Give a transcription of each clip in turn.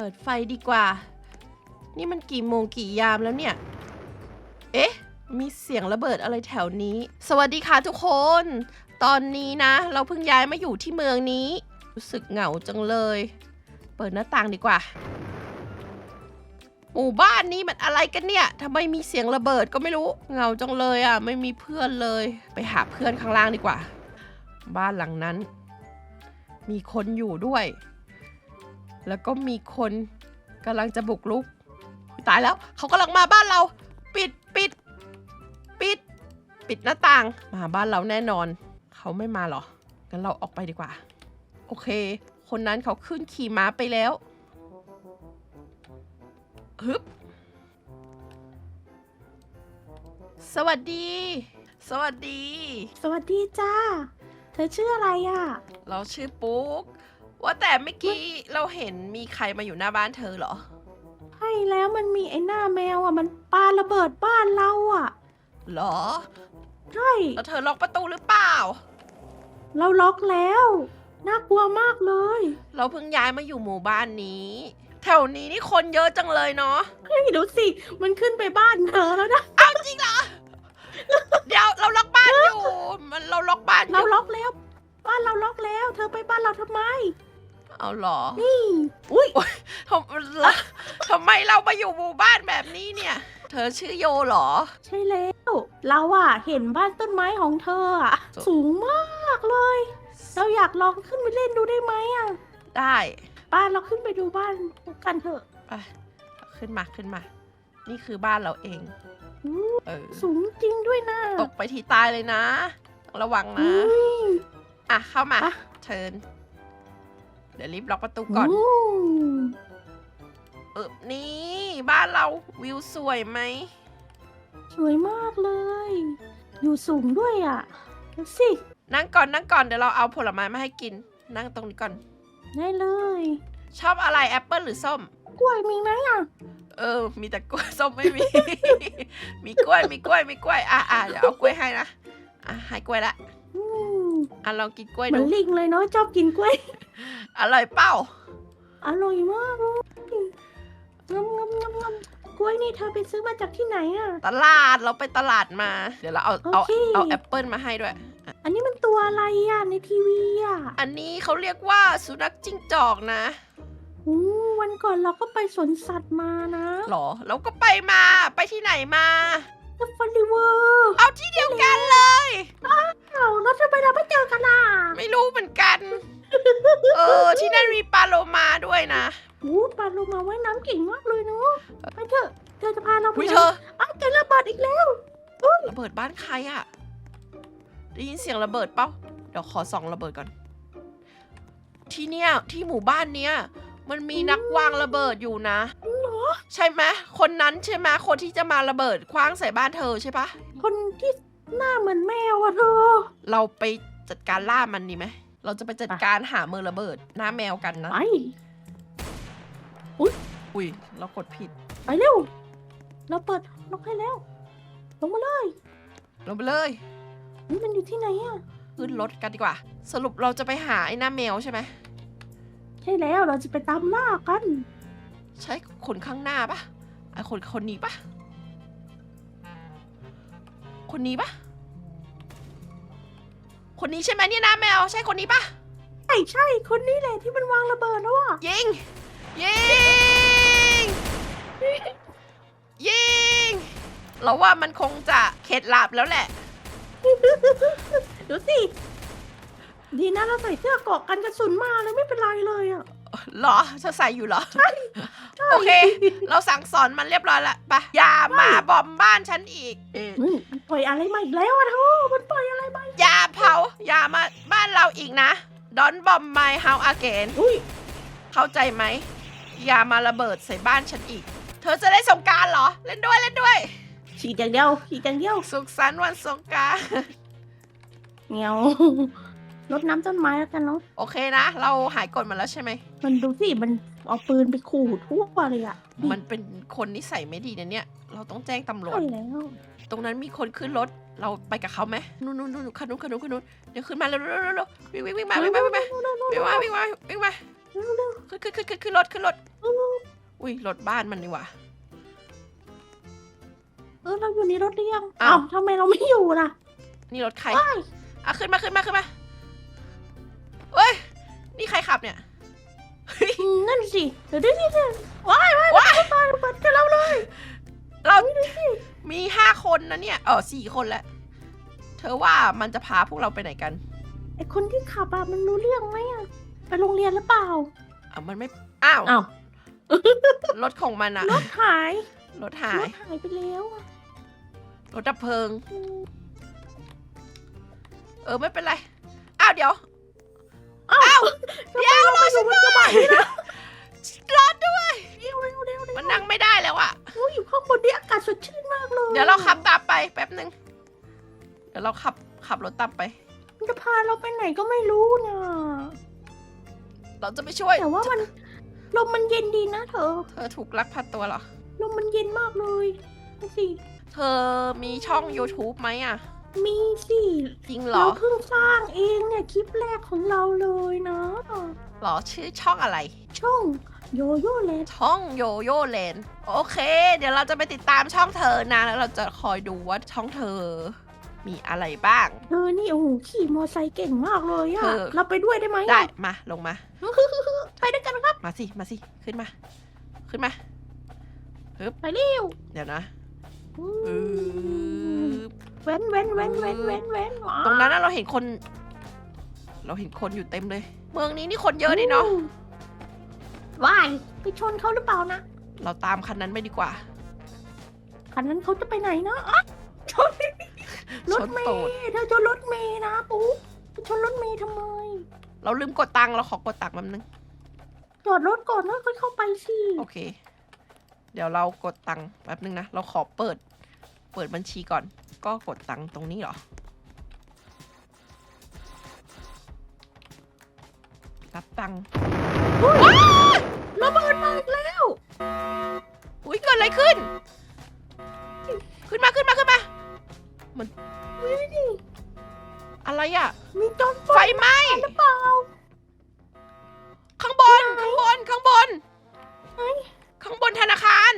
เปิดไฟดีกว่า นี่มันกี่โมงกี่ยามแล้วเนี่ย เอ๊ะ มีเสียงระเบิดอะไรแถวนี้ สวัสดีค่ะทุกคน ตอนนี้นะ เราเพิ่งย้ายมาอยู่ที่เมืองนี้ รู้สึกเหงาจังเลย เปิดหน้าต่างดีกว่า หมู่บ้านนี้มันอะไรกันเนี่ยทำไมมีเสียงระเบิดก็ไม่รู้ เหงาจังเลยอะ ไม่มีเพื่อนเลย ไปหาเพื่อนข้างล่างดีกว่า บ้านหลังนั้น มีคนอยู่ด้วย แล้วก็มีคนกำลังจะบุกรุกอุ๊ยตายแล้วเขากำลังมาบ้านเรา ปิดปิด ปิด ปิดหน้าต่าง มาบ้านเราแน่นอน เขาไม่มาหรองั้นเราออกไปดีกว่า โอเค คนนั้นเขาขึ้นขี่ม้าไปแล้วฮึบสวัสดี สวัสดี สวัสดีจ้า เธอชื่ออะไรอะ เราชื่อปุ๊ก ว่าแต่เมื่อกี้เราเห็นมีใครมาอยู่หน้าบ้านเธอเหรอ ใช่แล้วมันมีไอ้หน้าแมวอะมันปาระเบิดบ้านเราอะ เหรอ ใช่ แล้วเธอล็อกประตูหรือเปล่า เราล็อกแล้ว น่ากลัวมากเลย เราเพิ่งย้ายมาอยู่หมู่บ้านนี้ แถวนี้นี่คนเยอะจังเลยเนาะ เฮ้ยดูสิ มันขึ้นไปบ้านเธอแล้วนะ เอาจริงเหรอ เดี๋ยวเราล็อกบ้านอยู่ มันเราล็อกบ้านอเรายู่ล็อกแล้ว บ้านเราล็อกแล้ว เธอไปบ้านเราทำไม เอาเหรอนี่อุ้ยทำละทำไมเรามาอยู่หมู่บ้านแบบนี้เนี่ย เธอชื่อโยเหรอ ใช่แล้ว เราอะเห็นบ้านต้นไม้ของเธออะสูสูงมากเลย เราอยากลองขึ้นไปเล่นดูได้ไหมอะได้บ้านเราขึ้นไปดูบ้านกันเถอะไปขึ้นมาขึ้นมา นี่คือบ้านเราเองอู้เออสูงจริงด้วยนะ ตกไปที่ตายเลยนะ ระวังนะอุ้ยอะเข้ามาอะเชิญ เดี๋ยวรีบล็อกประตูก่อนโเออนี่บ้านเราวิวสวยไหม สวยมากเลย อยู่สูงด้วยอะดูสินั่งก่อนนั่งก่อนเดี๋ยวเราเอาผลไม้มาให้กิน นั่งตรงนี้ก่อน ได้เลย ชอบอะไรแอปเปิลหรือส้ม กล้วยมีไหมอะ เออ มีแต่กล้วยส้มไม่มี มีกล้วยมีกล้วยมีกล้วย อะอะเดี๋ยวเอากล้วยให้นะ อะให้กล้วยละ อืมอะลองกินกล้วยเหมืดูอนลิงเลยเนาะชอบกินกล้วย อร่อยเปล่าอร่อยมากเลยงำงำงำงำกล้วยนี่เธอไปซื้อมาจากที่ไหนอะ ตลาดเราไปตลาดมา เดี๋ยวเราเอาเอาโอเค เอาแอปเปิลมาให้ด้วย อันนี้มันตัวอะไรอะในทีวีอะอันนี้เขาเรียกว่าสุนัขจิ้งจอกนะอู้วันก่อนเราก็ไปสวนสัตว์มานะ หรอเราก็ไปมาไปที่ไหนมา รู้เหมือนกัน เออ ที่นั่นมีปลาโลมาด้วยนะอู้ปลาโลมาว่ายน้ำเก่งมากเลยเนาะไปเถอะเธอจะพาเราไปหุยไหนเธออ้าวเจอระเบิดอีกแล้วระเบิดบ้านใครอะได้ยินเสียงระเบิดเปล่าเดี๋ยวขอส่องระเบิดก่อน ที่เนี่ย ที่หมู่บ้านเนี้ยมันมีนักวางระเบิดอยู่นะเหรอใช่ไหมคนนั้นใช่ไหมคนที่จะมาระเบิดคว้างใส่บ้านเธอใช่ปะคนที่หน้าเหมือนแมวอะเธอเราไป จัดการล่ามันดีไหม เราจะไปจัดการหามือระเบิดหน้าแมวกันนะ ไป อุ้ย เรากดผิด ไปเร็ว เราเปิดล็อกให้แล้ว ลงมาเลยลงไปเลย นี่มันอยู่ที่ไหนอะขึ้นรถกันดีกว่า สรุปเราจะไปหาไอ้หน้าแมวใช่ไหม ใช่แล้วเราจะไปตามล่ากัน ใช่คนข้างหน้าปะไอคนคนนี้ปะคนนี้ปะ คนนี้ใช่ไหมเนี่ยหน้าแมวใช่คนนี้ปะใช่ใช่คนนี้แหละที่มันวางระเบิดแล้วอะยิงยิงยิงเราว่ามันคงจะเข็ดหลาบแล้วแหละดูสิดีนะเราใส่เสื้อเกราะกันกระสุนมาเลยไม่เป็นไรเลยอะ เหรอเธอใส่อยู่เหรอ โอเค เราสั่งสอนมันเรียบร้อยแล้วไปอย่ามาบอมบ้านฉันอีก อืมมันปล่อยอะไรมาอีกแล้วอะเธอมันปล่อยอะไรมาอีกอย่าเผา อย่ามาบ้านเราอีกนะดอนบอมไมเฮาอาเกนอุ้ยเข้าใจไหม อย่ามาระเบิดใส่บ้านฉันอีก เธอจะได้สงกรารเหรอ เล่นด้วยเล่นด้วย ฉีดอย่างเดียวฉีดอย่างเดียวสุขสันต์วันสงกราร เงียว รดน้ำต้นไม้แล้วกันเนาะโอเคนะ เราหายกดมาแล้วใช่ไหม มันดูสิมันเอาปืนไปขู่ทั่วเลยอะมันเป็นคนนิสัยไม่ดีนะเนี่ย เราต้องแจ้งตำรวจ ใช่แล้ว ตรงนั้นมีคนขึ้นรถ เราไปกับเขาไหมนู่นนู่นนู่นคันนู้นคันนู้นคันนู้นเดี๋ยวขึ้นมาเร็วเร็วเร็วเร็ววิ่งวิ่งวิ่งมาวิ่งมาวิ่งมาวิ่งมาวิ่งมาวิ่งมาวิ่งมาขึ้นขึ้นขึ้นขึ้นขึ้นรถขึ้นรถเอออุ้ยรถบ้านมันดีกว่า เออเราอยู่ในรถหรือยังอ้าวอ้าวทำไมเราไม่อยู่ล่ะ นี่รถใครว้ายอะขึ้นมาขึ้นมาขึ้นมา เอ้ย นี่ใครขับเนี่ยอืมนั่นสิ เดี๋ยวดิดิดิว้ายว้ายว้ายตายระเบิดกันเราเลย เรา มีห้าคนนะเนี่ย เออสี่คนแล้ว เธอว่ามันจะพาพวกเราไปไหนกันไอคนที่ขับอะมันรู้เรื่องไหมอะไปโรงเรียนหรือเปล่าอะมันไม่ อ้าว อ้าวรถของมันอะรถหายรถหารย ถหายไปแล้วอะรถดับเพลิงอืมเออไม่เป็นไร อ้าวเดี๋ยว อ้าวเดี๋ยวเราอยู่บนกระบะนี่นะรถด้วยเร็วเร็วเร็วเร็วมันนั่งไม่ได้แล้วอะโอ้ยอยู่ข้างบนนี่อากาศสดชื่นมากเลยเดี๋ยวเราขับตามไปแป๊บหนึ่งเดี๋ยวเราขับขับรถตามไป มันจะพาเราไปไหนก็ไม่รู้นะเราจะไปช่วย แต่ว่ามันลมมันเย็นดีนะเธอ เธอถูกลักพาตัวเหรอ ลมมันเย็นมากเลยดูสิ เธอมีช่อง YouTube ไหมอะ มีสิจริงเหรเราอเพิ่งสร้างเองเนี่ยคลิปแรกของเราเลยนะหรอชื่อช่องอะไร ช่องโยโย่เลนช่องโยโย่เลนโอเค เดี๋ยวเราจะไปติดตามช่องเธอนะ แล้วเราจะคอยดูว่าช่องเธอ มีอะไรบ้าง เธอนี่โอ้โหขี่มอไซค์เก่งมากเลยอะเออ เราไปด้วยได้ไหมอะได้มาลงมา ไปด้วยกันนะครับมาสิ มาสิ ขึ้นมา ขึ้นมา ไปเร็วเดี๋ยวนะอือืมบเว้นเว้นเว้นเว้นเว้นเว้นว้าตรงนั้นน่ะเราเห็นคน เราเห็นคนอยู่เต็มเลย เมืองนี้นี่คนเยอะดิเนาะ ว้ายไปชนเขาหรือเปล่านะเราตามคันนั้นไปดีกว่า คันนั้นเขาจะไปไหนนะอ๊ะชนรชถนเมตูด ย์เธอชนรถเมย์นะปุ๊บไปชนรถเมย์ทำไม เราลืมกดตังค์เราขอกดตังค์แป๊บนึง จอดรถก่อนแล้วค่อยเข้าไปสิ โอเค เดี๋ยวเรากดตังค์แป๊บนึงนะ เราขอเปิด เปิดบัญชีก่อน ก็กดตังค์ตรงนี้เหรอ รับตังค์ระเบิดมาอีกแล้ว อุ้ยเกิดอะไรขึ้น ขึ้นมาขึ้นมาขึ้นมา วินี่อะไรอะมีจอนไฟไหม้หรือเปล่า ข้างบนไหนข้างบนข้างบนไหนข้างบนธนาคาร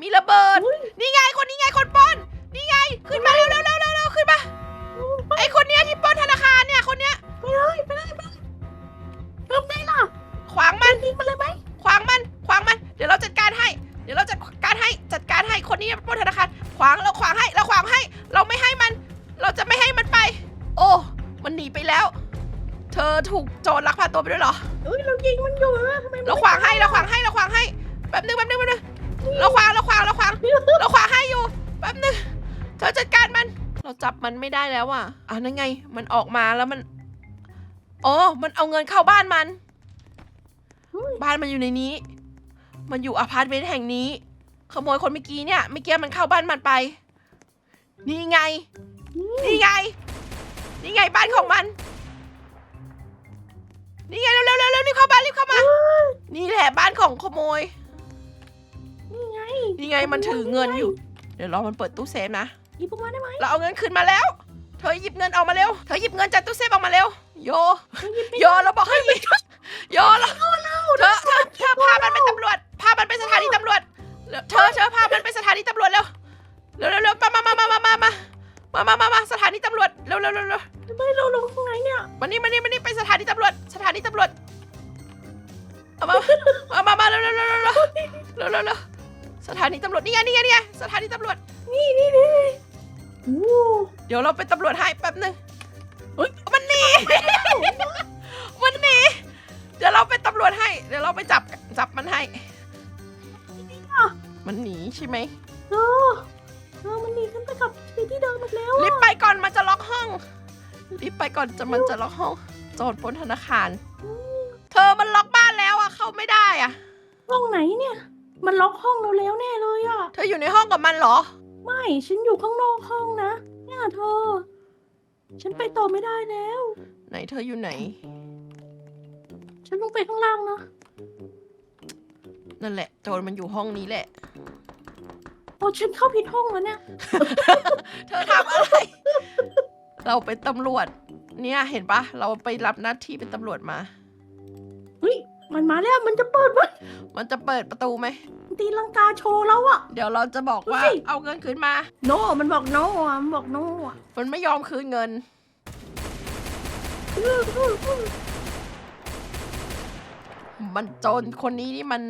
มีระเบิด อุ๊ย นี่ไงคนนี้ไงคนปล้นนี่ไง ขึ้นมาเร็วเร็วเร็วเร็วเร็วขึ้นมาไอคนเนี้ยที่ปล้นธนาคารเนี่ยคนเนี้ยไปเลยไปเลยไปเลยเริ่มได้ล่ะขวางมันยิงมันเลยไหมขวางมันขวางมัน เดี๋ยวเราจัดการให้ เดี๋ยวเราจัดการให้จัดการให้คนนี้ปล้นธนาคาร ขวางเราขวางให้เราขวางให้ เราไม่ให้มัน เราจะไม่ให้มันไป โอ้มันหนีไปแล้ว เธอถูกโจรลักพาตัวไปด้วยเหรอ เอ้ยเรายิงมันอยู่นะทำไมมันเราขวางให้เราขวางให้เราขวางให้แป๊บนึงแป๊บนึงแป๊บนึงเราขวางเราขวางเราขวางเราขวางให้อยู่แป๊บนึงเธอจัดการมัน เราจับมันไม่ได้แล้วอะอะนั่นไง มันออกมาแล้วมัน อ๋อ มันเอาเงินเข้าบ้านมันอุ๊ยบ้านมันอยู่ในนี้ มันอยู่อพาร์ตเมนต์แห่งนี้ ขโมยคนเมื่อกี้เนี่ย เมื่อกี้มันเข้าบ้านมันไป นี่ไง นี่ไง นี่ไงบ้านของมัน นี่ไงเร็วเร็วเร็วเร็วรีบเข้าบ้านรีบเข้ามาเอ้ยนี่แหละบ้านของขโมย นี่ไง นี่ไงมันถือเงินอยู่ เดี๋ยวรอมันเปิดตู้เซฟนะ หยิบออกมาได้ไหมเราเอาเงินคืนมาแล้ว เธอหยิบเงินออกมาเร็ว เธอหยิบเงินจากตู้เซฟออกมาเร็ว โยเราหยิบไม่โยเราบอกให้หยิบโยเราเธอเธอเธอพามันไปตำรวจ พามันไปสถานีตำรวจ เธอเธอพามันไปสถานีตำรวจเร็ว เร็วเร็วเร็วมามามามามามามามามามาสถานีตำรวจ เร็วเร็วเร็วเร็วไม่เราลงตรงไหนเนี่ยมานี่มานี่มานี่ไปสถานีตำรวจ สถานีตำรวจ เอามาเอามามาเร็วเร็วเร็วเร็วเร็วเร็วเร็วเร็วสถานีตำรวจ นี่ไงนี่ไงนี่ไงสถานีตำรวจ นี่นี่นี่โอ้ เดี๋ยวเราไปนตำรวจให้แป๊บหนึงเฮ้ยมันหนี มันหนี เดี๋ยวเราไปนตำรวจให้ เดี๋ยวเราไปจับจับมันให้ มันหนีใช่ไหมเออเออมันหนีขึ้นไปกับที่ที่เดิมอีกแล้วรีอะบไปก่อนมันจะล็อกห้อง รีบไปก่อนจะมันจะล็อกห้อง โจรปล้นธนาคาร เธอมันล็อกบ้านแล้วอะเข้าไม่ได้อะห้องไหนเนี่ย มันล็อกห้องเราแล้วแน่เลยอะเธออยู่ในห้องกับมันเหรอ ไม่ฉันอยู่ข้างนอกห้องนะ เนี่ยเธอ ฉันไปต่อไม่ได้แล้ว ไหนเธออยู่ไหน ฉันลงไปข้างล่างนะ นั่นแหละโจรมันอยู่ห้องนี้แหละ โอ้ฉันเข้าผิดห้องแล้วเนี่ย เธอทำอะไร เราเป็นตำรวจ เนี่ยเห็นปะเราไปรับหน้าที่เป็นตำรวจมา เฮ้ย มันมาแล้วมันจะเปิดไหมมันจะเปิดประตูไหม ตีลังกาโชว์แล้วอะ เดี๋ยวเราจะบอกว่า ดูสิ เอาเงินคืนมา โนมันบอกโนอะมันบอกโนอะมันไม่ยอมคืนเงิน มันโจรคนนี้นี่มัน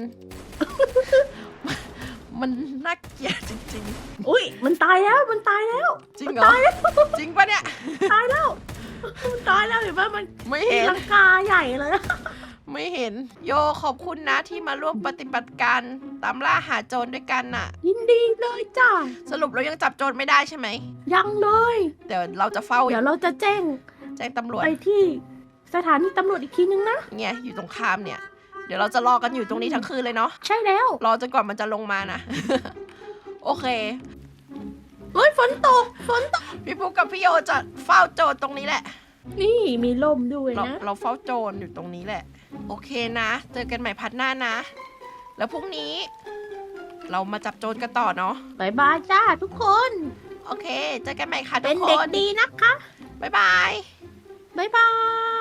มันน่าเกลียดจริง อุ้ยมันตายแล้วมันตายแล้วๆจริงเหรอจริงปะเนี่ย ตายแล้วมันตายแล้วเห็นไหมมันไม่ตีเห็น ลังกาใหญ่เลยอะ ไม่เห็น โยขอบคุณนะที่มาร่วมปฏิบัติการตามล่าหาโจรด้วยกันน่ะ ยินดีเลยจ้าสรุปเรายังจับโจรไม่ได้ใช่ไหมยังเลย เดี๋ยวเราจะเฝ้าเดี๋ยวเราจะแจ้งแจ้งตำรวจไปที่สถานีตำรวจอีกทีนึงนะ เนี่ยอยู่ตรงข้ามเนี่ย เดี๋ยวเราจะรอกันอยู่ตรงนี้ทั้งคืนเลยเนาะ ใช่แล้ว รอจนกว่ามันจะลงมานะ โอเค เฮ้ยฝนตกฝนตก พี่ปุ๊กกับพี่โยจะเฝ้าโจรตรงนี้แหละ นี่มีล่มด้วยเรานะ เราเฝ้าโจรอยู่ตรงนี้แหละ โอเคนะ เจอกันใหม่พัดหน้านะ แล้วพรุ่งนี้ เรามาจับโจรกันต่อเนาะ บายบายจ้าทุกคน โอเค เจอกันใหม่ค่ะทุเป็กนคเด็กนดีนะคะ บ๊ายบาย บายบาย